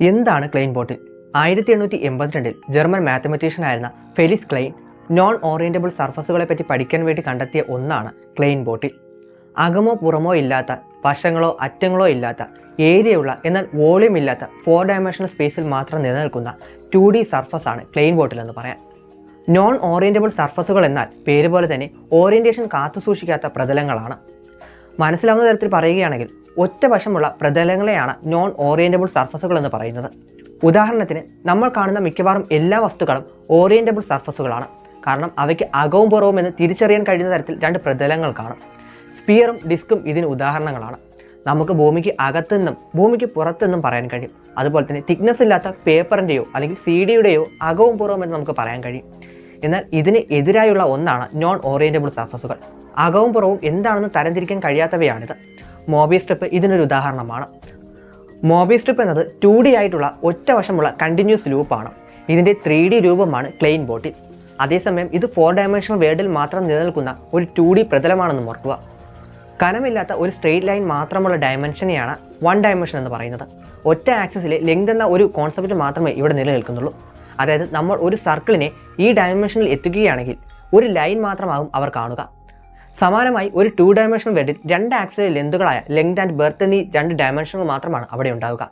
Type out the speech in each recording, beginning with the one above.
എന്താണ് ക്ലെയിൻ ബോട്ടിൽ ആയിരത്തി എണ്ണൂറ്റി എൺപത്തിരണ്ടിൽ ജർമ്മൻ മാത്തമെറ്റീഷ്യനായിരുന്ന ഫെലിസ് ക്ലെയിൻ നോൺ ഓറിയന്റബിൾ സർഫസുകളെ പറ്റി പഠിക്കാൻ വേണ്ടി കണ്ടെത്തിയ ഒന്നാണ് ക്ലെയിൻ ബോട്ടിൽ. അകമോ പുറമോ ഇല്ലാത്ത വശങ്ങളോ അറ്റങ്ങളോ ഇല്ലാത്ത ഏരിയയുള്ള എന്നാൽ വോളിയം ഇല്ലാത്ത ഫോർ ഡയമെൻഷണൽ സ്പേസിൽ മാത്രം നിലനിൽക്കുന്ന ടു ഡി സർഫസ് ആണ് ക്ലെയിൻ ബോട്ടിൽ എന്ന് പറയാം. നോൺ ഓറിയന്റബിൾ സർഫസുകൾ എന്നാൽ പേര് പോലെ തന്നെ ഓറിയന്റേഷൻ കാത്തുസൂക്ഷിക്കാത്ത പ്രതലങ്ങളാണ്. മനസ്സിലാവുന്ന തരത്തിൽ പറയുകയാണെങ്കിൽ ഒറ്റ വശമുള്ള പ്രതലങ്ങളെയാണ് നോൺ ഓറിയന്റബിൾ സർഫസുകൾ എന്ന് പറയുന്നത്. ഉദാഹരണത്തിന് നമ്മൾ കാണുന്ന മിക്കവാറും എല്ലാ വസ്തുക്കളും ഓറിയന്റബിൾ സർഫസുകളാണ് കാരണം അവയ്ക്ക് അകവും പുറവും എന്ന് തിരിച്ചറിയാൻ കഴിയുന്ന തരത്തിൽ രണ്ട് പ്രതലങ്ങൾ കാണും. സ്പിയറും ഡിസ്കും ഇതിന് ഉദാഹരണങ്ങളാണ്. നമുക്ക് ഭൂമിക്ക് അകത്തുനിന്നും ഭൂമിക്ക് പുറത്തുനിന്നും പറയാൻ കഴിയും. അതുപോലെ തന്നെ തിക്നെസ് ഇല്ലാത്ത പേപ്പറിന്റെയോ അല്ലെങ്കിൽ സി ഡിയുടെയോ അകവും പുറവും എന്ന് നമുക്ക് പറയാൻ കഴിയും. എന്നാൽ ഇതിന് എതിരായുള്ള ഒന്നാണ് നോൺ ഓറിയന്റബിൾ സർഫസുകൾ അകവും പുറവും എന്താണെന്ന് തരംതിരിക്കാൻ കഴിയാത്തവയാണിത്. മോബി സ്ട്രിപ്പ് ഇതിനൊരു ഉദാഹരണമാണ്. മോബി സ്ട്രിപ്പ് എന്നത് ടു ഡി ആയിട്ടുള്ള ഒറ്റ വശമുള്ള കണ്ടിന്യൂസ് ലൂപ്പാണ്. ഇതിന്റെ ത്രീ ഡി രൂപമാണ് ക്ലെയിൻ ബോട്ടിൽ അതേസമയം ഇത് ഫോർ ഡയമെൻഷണൽ വേർഡിൽ മാത്രം നിലനിൽക്കുന്ന ഒരു ടു ഡി പ്രതലമാണെന്ന് ഓർക്കുക. കനമില്ലാത്ത ഒരു സ്ട്രെയിറ്റ് ലൈൻ മാത്രമുള്ള ഡയമെൻഷനെയാണ് വൺ ഡയമെൻഷൻ എന്ന് പറയുന്നത്. ഒറ്റ ആക്സിസിലെ ലെങ്ത് എന്ന ഒരു കോൺസെപ്റ്റ് മാത്രമേ ഇവിടെ നിലനിൽക്കുന്നുള്ളൂ. അതായത് നമ്മൾ ഒരു സർക്കിളിനെ ഈ ഡയമെൻഷനിൽ എത്തിക്കുകയാണെങ്കിൽ ഒരു ലൈൻ മാത്രമാകും അവർ കാണുക. സമാനമായി ഒരു ടു ഡയമെൻഷണൽ വെഡിൽ രണ്ട് ആക്സിലെ ലെന്തുകളായ ലെങ്ത് ആൻഡ് ബെർത്ത് എന്നീ രണ്ട് ഡയമെൻഷനുകൾ മാത്രമാണ് അവിടെ ഉണ്ടാവുക.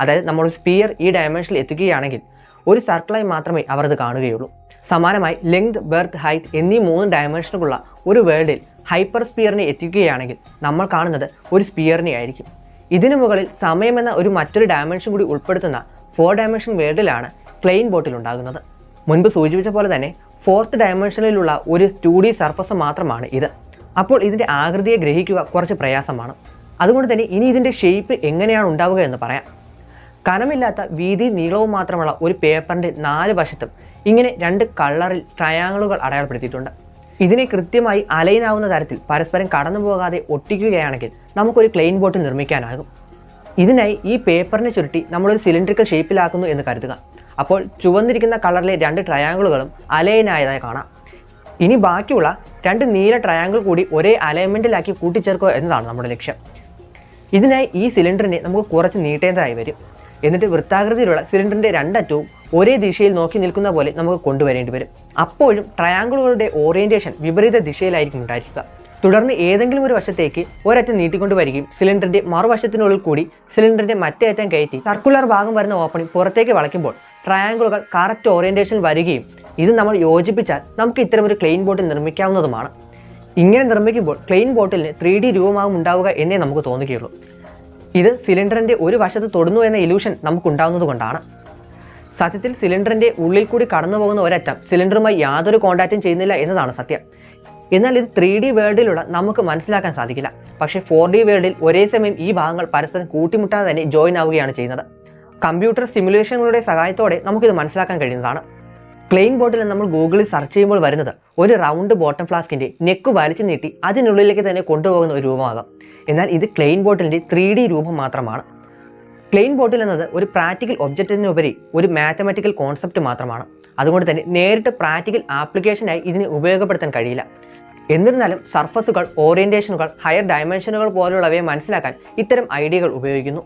അതായത് നമ്മൾ സ്പിയർ ഈ ഡയമെൻഷനിൽ എത്തുകയാണെങ്കിൽ ഒരു സർക്കിളായി മാത്രമേ അവർ അത് കാണുകയുള്ളൂ. സമാനമായി ലെങ്ത് ബെർത്ത് ഹൈറ്റ് എന്നീ മൂന്ന് ഡയമെൻഷനുകളുള്ള ഒരു വേൾഡിൽ ഹൈപ്പർ സ്പിയറിനെ എത്തിക്കുകയാണെങ്കിൽ നമ്മൾ കാണുന്നത് ഒരു സ്പിയറിനെ ആയിരിക്കും. ഇതിനു മുകളിൽ സമയം എന്ന ഒരു മറ്റൊരു ഡയമെൻഷൻ കൂടി ഉൾപ്പെടുത്തുന്ന ഫോർ ഡയമെൻഷൻ വേൾഡിലാണ് ക്ലെയിൻ ബോട്ടിൽ ഉണ്ടാകുന്നത്. മുൻപ് സൂചിപ്പിച്ച പോലെ തന്നെ ഫോർത്ത് ഡയമെൻഷനിലുള്ള ഒരു ടു ഡി സർഫസ് മാത്രമാണ് ഇത്. അപ്പോൾ ഇതിന്റെ ആകൃതിയെ ഗ്രഹിക്കുക കുറച്ച് പ്രയാസമാണ്. അതുകൊണ്ട് തന്നെ ഇനി ഇതിന്റെ ഷേപ്പ് എങ്ങനെയാണ് ഉണ്ടാവുക എന്ന് പറയാം. കനമില്ലാത്ത വീതി നീളവും മാത്രമുള്ള ഒരു പേപ്പറിന്റെ നാല് വശത്തും ഇങ്ങനെ രണ്ട് കളറിൽ ട്രയാങ്കിളുകൾ അടയാളപ്പെടുത്തിയിട്ടുണ്ട്. ഇതിനെ കൃത്യമായി അലൈനാവുന്ന തരത്തിൽ പരസ്പരം കടന്നു പോകാതെ ഒട്ടിക്കുകയാണെങ്കിൽ നമുക്കൊരു ക്ലെയിൻ ബോട്ട് നിർമ്മിക്കാനാകും. ഇതിനായി ഈ പേപ്പറിനെ ചുരുട്ടി നമ്മളൊരു സിലിണ്ടറിക്കൽ ഷേപ്പിലാക്കുന്നു എന്ന് കരുതുക. അപ്പോൾ ചുവന്നിരിക്കുന്ന കളറിലെ രണ്ട് ട്രയാങ്കിളുകളും അലൈനായതായി കാണാം. ഇനി ബാക്കിയുള്ള രണ്ട് നീല ട്രയാങ്കിൾ കൂടി ഒരേ അലൈൻമെന്റിലാക്കി കൂട്ടിച്ചേർക്കുക എന്നതാണ് നമ്മുടെ ലക്ഷ്യം. ഇതിനായി ഈ സിലിണ്ടറിനെ നമുക്ക് കുറച്ച് നീട്ടേണ്ടതായി വരും. എന്നിട്ട് വൃത്താകൃതിയിലുള്ള സിലിണ്ടറിന്റെ രണ്ടറ്റവും ഒരേ ദിശയിൽ നോക്കി നിൽക്കുന്ന പോലെ നമുക്ക് കൊണ്ടുവരേണ്ടി വരും. അപ്പോഴും ട്രയാങ്കിളുകളുടെ ഓറിയന്റേഷൻ വിപരീത ദിശയിലായിരിക്കും ഉണ്ടായിരിക്കുക. തുടർന്ന് ഏതെങ്കിലും ഒരു വശത്തേക്ക് ഒരറ്റം നീട്ടിക്കൊണ്ട് വരികയും സിലിണ്ടറിന്റെ മറുവശത്തിനുള്ളിൽ കൂടി സിലിണ്ടറിന്റെ മറ്റേ അറ്റം കയറ്റി സർക്കുലർ ഭാഗം വരുന്ന ഓപ്പണിംഗ് പുറത്തേക്ക് വളയ്ക്കുമ്പോൾ ട്രയാങ്കിളുകൾ കറക്റ്റ് ഓറിയന്റേഷൻ വരികയും ഇത് നമ്മൾ യോജിപ്പിച്ചാൽ നമുക്ക് ഇത്തരം ഒരു ക്ലെയിൻ ബോട്ടിൽ നിർമ്മിക്കാവുന്നതുമാണ്. ഇങ്ങനെ നിർമ്മിക്കുമ്പോൾ ക്ലെയിൻ ബോട്ടിലിന് ത്രീ ഡി രൂപമാകും ഉണ്ടാവുക എന്നേ നമുക്ക് തോന്നുകയുള്ളൂ. ഇത് സിലിണ്ടറിന്റെ ഒരു വശത്ത് തൊടുന്നു എന്ന ഇലൂഷൻ നമുക്കുണ്ടാവുന്നത് കൊണ്ടാണ്. സത്യത്തിൽ സിലിണ്ടറിന്റെ ഉള്ളിൽ കൂടി കടന്നു പോകുന്ന ഒരറ്റം സിലിണ്ടറുമായി യാതൊരു കോണ്ടാക്റ്റും ചെയ്യുന്നില്ല എന്നതാണ് സത്യം. എന്നാൽ ഇത് ത്രീ ഡി വേൾഡിലുള്ള നമുക്ക് മനസ്സിലാക്കാൻ സാധിക്കില്ല. പക്ഷേ ഫോർ ഡി വേൾഡിൽ ഒരേ സമയം ഈ ഭാഗങ്ങൾ പരസ്പരം കൂട്ടിമുട്ടാതെ തന്നെ ജോയിൻ ആവുകയാണ് ചെയ്യുന്നത്. കമ്പ്യൂട്ടർ സിമുലേഷനുകളുടെ സഹായത്തോടെ നമുക്കിത് മനസ്സിലാക്കാൻ കഴിയുന്നതാണ്. ക്ലെയിൻ ബോട്ടിൽ നമ്മൾ ഗൂഗിളിൽ സെർച്ച് ചെയ്യുമ്പോൾ വരുന്നത് ഒരു റൗണ്ട് ബോട്ടം ഫ്ലാസ്കിന്റെ നെക്ക് വലിച്ചു നീട്ടി അതിനുള്ളിലേക്ക് തന്നെ കൊണ്ടുപോകുന്ന ഒരു രൂപമാകാം. എന്നാൽ ഇത് ക്ലെയിൻ ബോട്ടിലിന്റെ ത്രീ ഡി രൂപം മാത്രമാണ്. ക്ലെയിൻ ബോട്ടിൽ എന്നത് ഒരു പ്രാക്ടിക്കൽ ഒബ്ജക്റ്റിനുപരി ഒരു മാത്തമാറ്റിക്കൽ കോൺസെപ്റ്റ് മാത്രമാണ്. അതുകൊണ്ട് തന്നെ നേരിട്ട് പ്രാക്ടിക്കൽ ആപ്ലിക്കേഷനായി ഇതിനെ ഉപയോഗപ്പെടുത്താൻ കഴിയില്ല. എന്നിരുന്നാലും സർഫസുകൾ ഓറിയന്റേഷനുകൾ ഹയർ ഡയമെൻഷനുകൾ പോലുള്ളവയെ മനസ്സിലാക്കാൻ ഇത്തരം ഐഡിയകൾ ഉപയോഗിക്കുന്നു.